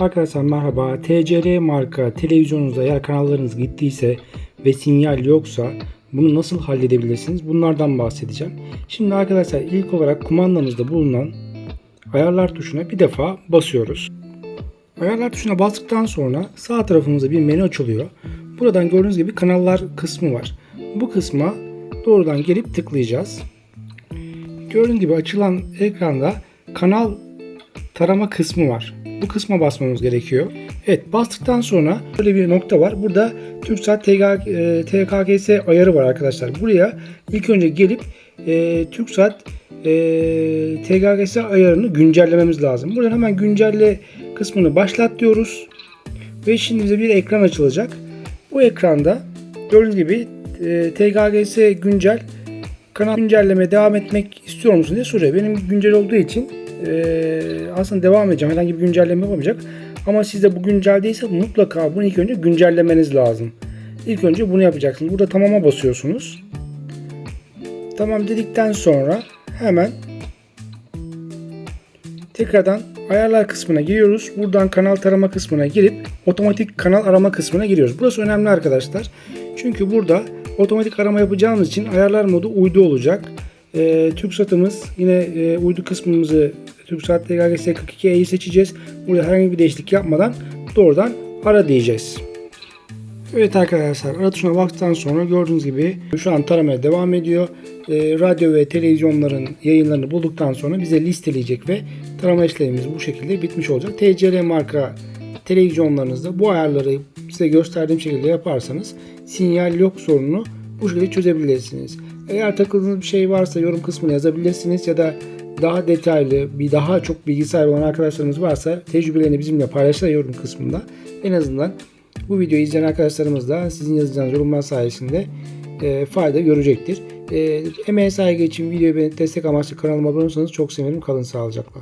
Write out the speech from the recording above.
Arkadaşlar merhaba. TCR marka televizyonunuzda eğer kanallarınız gittiyse ve sinyal yoksa bunu nasıl halledebilirsiniz? Bunlardan bahsedeceğim. Şimdi arkadaşlar ilk olarak kumandanızda bulunan ayarlar tuşuna bir defa basıyoruz. Ayarlar tuşuna bastıktan sonra sağ tarafımızda bir menü açılıyor. Buradan gördüğünüz gibi kanallar kısmı var. Bu kısma doğrudan gelip tıklayacağız. Gördüğünüz gibi açılan ekranda kanal tarama kısmı var. Bu kısma basmamız gerekiyor. Evet bastıktan sonra böyle bir nokta var. Burada TürkSat e, TKGS ayarı var arkadaşlar. Buraya ilk önce gelip e, TürkSat e, TKGS ayarını güncellememiz lazım. Buradan hemen güncelle kısmını başlat diyoruz. Ve şimdi bize bir ekran açılacak. Bu ekranda gördüğünüz gibi e, TKGS güncel kanal güncellemeye devam etmek istiyor musun diye soruyor. Benim güncel olduğu için e, aslında devam edeceğim. Herhangi bir güncelleme yapamayacak. Ama sizde bu güncel değilse mutlaka bunu ilk önce güncellemeniz lazım. İlk önce bunu yapacaksınız. Burada tamama basıyorsunuz. Tamam dedikten sonra hemen tekrardan ayarlar kısmına giriyoruz. Buradan kanal tarama kısmına girip otomatik kanal arama kısmına giriyoruz. Burası önemli arkadaşlar. Çünkü burada otomatik arama yapacağımız için ayarlar modu uydu olacak. E, TürkSat'ımız yine e, uydu kısmımızı TürkSat TKGS 42E'yi seçeceğiz. Burada herhangi bir değişiklik yapmadan doğrudan ara diyeceğiz. Evet arkadaşlar ara tuşuna bastıktan sonra gördüğünüz gibi şu an taramaya devam ediyor. E, radyo ve televizyonların yayınlarını bulduktan sonra bize listeleyecek ve tarama işlemimiz bu şekilde bitmiş olacak. TCR marka televizyonlarınızda bu ayarları size gösterdiğim şekilde yaparsanız sinyal yok sorununu bu şekilde çözebilirsiniz. Eğer takıldığınız bir şey varsa yorum kısmına yazabilirsiniz ya da daha detaylı, bir daha çok bilgi sahibi olan arkadaşlarımız varsa tecrübelerini bizimle paylaşırlar yorum kısmında. En azından bu videoyu izleyen arkadaşlarımız da sizin yazacağınız yorumlar sayesinde e, fayda görecektir. E, emeğe saygı için videoyu destek amaçlı kanalıma abone olursanız çok sevinirim. Kalın sağlıcakla.